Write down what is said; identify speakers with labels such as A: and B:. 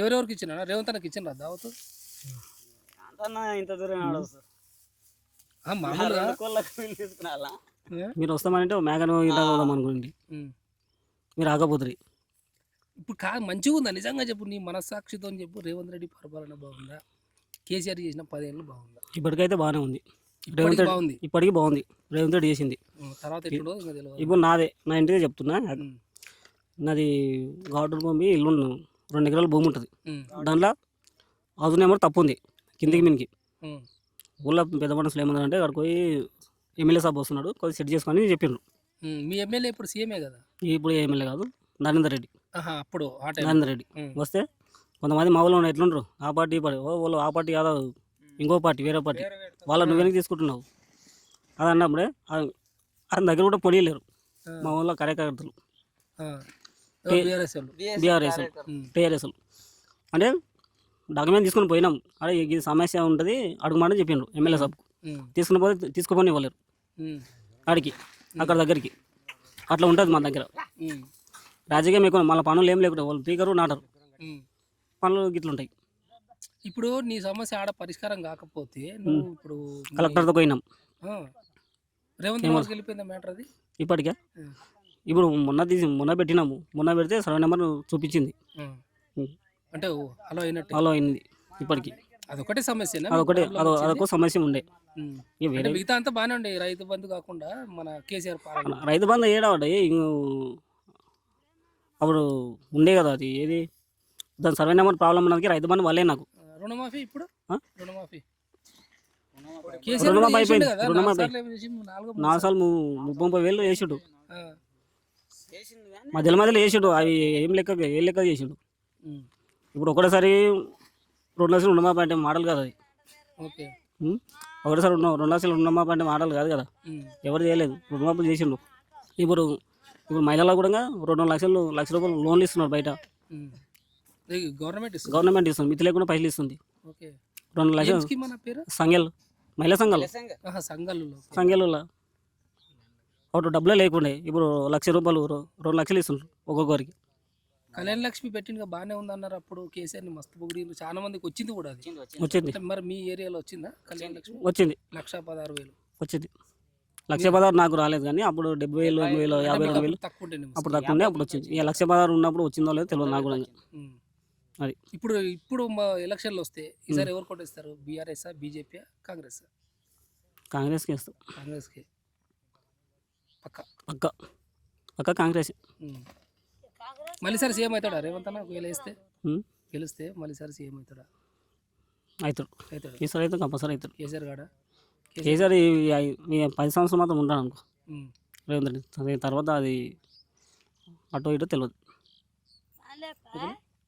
A: ఎవరెవరికి ఇచ్చిన రేవంత్ అన్నకి ఇచ్చిన దావతు?
B: ఇంత దూరం
A: మామూలుగా?
C: మీరు వస్తామంటే మేఘను ఇంత పోదాం అనుకోండి. మీరు ఆగపోతురి
A: ఇప్పుడు కా మంచిగా ఉందా నిజంగా చెప్పు నీ మనస్సాక్షితో చెప్పు రేవంత్ రెడ్డి పరిపాలన బాగుందా? కేసీఆర్ చేసిన పదేళ్ళు బాగుందా?
C: ఇప్పటికైతే బాగానే ఉంది. రేవంత్
A: బాగుంది?
C: ఇప్పటికీ బాగుంది. రేవంత్ రెడ్డి చేసింది.
A: తర్వాత
C: ఇప్పుడు నాదే. నా ఇంటిదే చెప్తున్నా. నాది గార్డెన్ భూమి ఇల్లు రెండు ఎకరాల భూమి ఉంటుంది. దాంట్లో హౌస్ నెంబర్ తప్పు ఉంది. కిందికి మీనికి. ఊళ్ళో పెద్ద మనుషులు ఏమన్నారంటే అక్కడికి పోయి ఎమ్మెల్యే సాబ్ వస్తున్నాడు కొద్దిగా సెట్ చేసుకొని చెప్పిండ్రు.
A: మీ ఎమ్మెల్యే ఇప్పుడు సీఎమే కదా?
C: ఇప్పుడు ఎమ్మెల్యే కాదు నరేందర్ రెడ్డి.
A: అప్పుడు
C: నరేందర్ రెడ్డి. వస్తే కొంతమంది మా ఊళ్ళో ఎట్లుండ్రు? ఆ పార్టీ పార్టీ. ఓ వాళ్ళు ఆ పార్టీ కాదు? ఇంకో పార్టీ వేరే పార్టీ. వాళ్ళ నువ్వు వెనక్కి తీసుకుంటున్నావు. అది అన్నప్పుడే ఆయన దగ్గర కూడా పొడియలేరు మా ఊళ్ళో కార్యకర్తలు.
A: బీఆర్ఎస్
C: టీఆర్ఎస్ అంటే డాక్యుమెంట్ తీసుకొని పోయినాం. అదే ఈ సమస్య ఉంటుంది అడుగుమని చెప్పిండ్రు ఎమ్మెల్యే సాబ్కు తీసుకుని పోతే తీసుకుపోని ఇవ్వలేరు. ఆడికి అక్కడ దగ్గరికి. అట్లా ఉంటుంది మా దగ్గర. రాజకీయం ఎక్కువ మళ్ళీ పనులు ఏం లేకుండా వాళ్ళు పీకరు నాటరు. పనులు గిట్లుంటాయి
A: ఇప్పుడు నీ సమస్య ఆడ పరిష్కారం కాకపోతే నువ్వు ఇప్పుడు
C: కలెక్టర్తో పోయినాం.
A: రేవంత్ వెళ్ళిపోయిందా మ్యాటర్ అది?
C: ఇప్పటికే. ఇప్పుడు మొన్న తీసి మొన్న పెట్టినాము. మొన్న పెడితే సర్వే నెంబర్ చూపించింది.
A: అంటే అలా అయినట్టు.
C: ఫాలో అయింది ఇప్పటికి.
A: అదొకటే సమస్యనా?
C: అదొకటి అదొక సమస్య ఉండే.
A: మిగతా అంతా బాగానే ఉండే. రైతు బంధు కాకుండా మన కేసీఆర్
C: రైతు బంధు ఏడావాడు అప్పుడు ఉండే కదా అది. ఏది? దాని సర్వే నెంబర్ ప్రాబ్లం ఉన్నది రైతు బంధు వాళ్ళే నాకు.
A: రుణమాఫీ ఇప్పుడు? రుణమాఫీ.
C: అయిపోయింది.
A: నాలుగు సార్లు
C: ముప్పై ముప్పై వేలు వేసాడు. మధ్యలో మధ్యలో వేసాడు అవి ఏం లెక్క ఏ లెక్క చేసాడు? ఇప్పుడు ఒకటేసారి రెండు లక్షలు రుణమాఫీ అంటే మోడల్ కాదు అది.
A: ఓకే?
C: ఒకటేసారి రెండు రెండు లక్షలు రుణమాఫీ అంటే మోడల్ కాదు కదా. ఎవరు చేయలేదు రుణమాఫీ చేసిండు. ఇప్పుడు ఇప్పుడు మహిళలకు కూడా రెండు లక్షలు లక్ష రూపాయలు లోన్లు ఇస్తున్నారు బయట.
A: గవర్నమెంట్ ఇస్తుంది?
C: గవర్నమెంట్ ఇస్తుంది మితి లేకుండా పైసలు ఇస్తుంది.
A: ఓకే.
C: రెండు లక్షలు సంఘాలు మహిళా సంఘాలు.
A: ఆహా, సంఘాలలో.
C: ఒకటి డబ్బులే లేకుండే. ఇప్పుడు లక్ష రూపాయలు రెండు లక్షలు ఇస్తున్నారు ఒక్కొక్కరికి.
A: కళ్యాణ లక్ష్మి పెట్టిన బాగానే ఉంది అన్నారు అప్పుడు కేసీఆర్ని మస్తు పొగిడి చాలా మందికి వచ్చింది కూడా అది.
C: వచ్చింది
A: మరి మీ ఏరియాలో వచ్చిందా కళ్యాణ లక్ష్మి?
C: వచ్చింది.
A: లక్ష పదహారు వేలు.
C: వచ్చింది. లక్ష పదహారు నాకు రాలేదు కానీ అప్పుడు డెబ్బై వేలు ఎనభై వేలు యాభై రెండు వేలు అప్పుడు తక్కువ ఉండే అప్పుడు వచ్చింది. ఇక లక్ష పదహారు ఉన్నప్పుడు వచ్చిందో లేదో తెలియదు నాకు కూడా. అది.
A: ఇప్పుడు ఇప్పుడు మా ఎలక్షన్లు వస్తే ఈసారి ఎవరు కొట్టేస్తారు? బీఆర్ఎస్ బీజేపీ కాంగ్రెస్
C: కాంగ్రెస్కి వేస్తాం.
A: కాంగ్రెస్కి. పక్క.
C: పక్క. పక్క కాంగ్రెస్.
A: మళ్ళీ సారి సీఎం అవుతాడా? రేవంత్ అన్న ఒకవేళ వేస్తే?
C: ఉం?
A: గెలిస్తే మళ్ళీ సారి సీఎం అవుతాడా?
C: అవుతాడు.
A: అవుతాడు.
C: ఈసారి అయితే కంపల్సరీ అవుతాడు.
A: కేసీఆర్ గాడా
C: కేసీఆర్ పది సంవత్సరం మాత్రం ఉంటాను అనుకో. రేవంత్ రెడ్డి. తర్వాత అది అటు ఇటు తెలియదు?